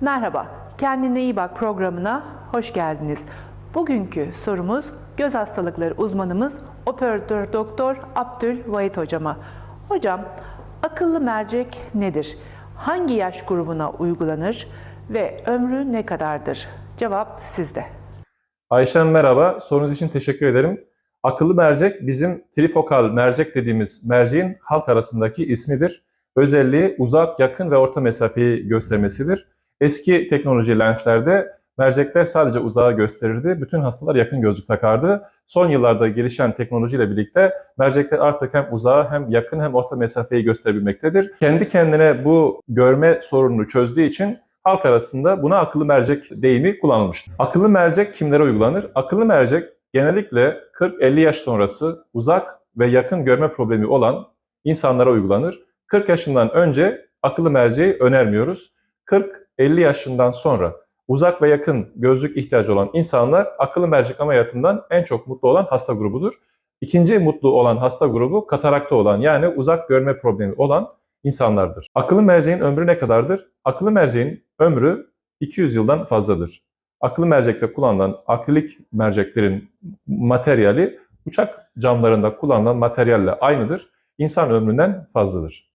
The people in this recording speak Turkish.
Merhaba, Kendine iyi bak programına hoş geldiniz. Bugünkü sorumuz göz hastalıkları uzmanımız operatör doktor Abdül Vahit hocama. Hocam, akıllı mercek nedir? Hangi yaş grubuna uygulanır ve ömrü ne kadardır? Cevap sizde. Ayşen merhaba. Sorunuz için teşekkür ederim. Akıllı mercek bizim trifokal mercek dediğimiz merceğin halk arasındaki ismidir. Özelliği uzak, yakın ve orta mesafeyi göstermesidir. Eski teknoloji lenslerde mercekler sadece uzağı gösterirdi. Bütün hastalar yakın gözlük takardı. Son yıllarda gelişen teknolojiyle birlikte mercekler artık hem uzağı hem yakın hem orta mesafeyi gösterebilmektedir. Kendi kendine bu görme sorununu çözdüğü için halk arasında buna akıllı mercek deyimi kullanılmıştır. Akıllı mercek kimlere uygulanır? Akıllı mercek genellikle 40-50 yaş sonrası uzak ve yakın görme problemi olan insanlara uygulanır. 40 yaşından önce akıllı merceği önermiyoruz. 40-50 yaşından sonra uzak ve yakın gözlük ihtiyacı olan insanlar akıllı mercek ameliyatından en çok mutlu olan hasta grubudur. İkinci mutlu olan hasta grubu katarakta olan yani uzak görme problemi olan insanlardır. Akıllı merceğin ömrü ne kadardır? Akıllı merceğin ömrü 200 yıldan fazladır. Akıllı mercekte kullanılan akrilik merceklerin materyali uçak camlarında kullanılan materyalle aynıdır. İnsan ömründen fazladır.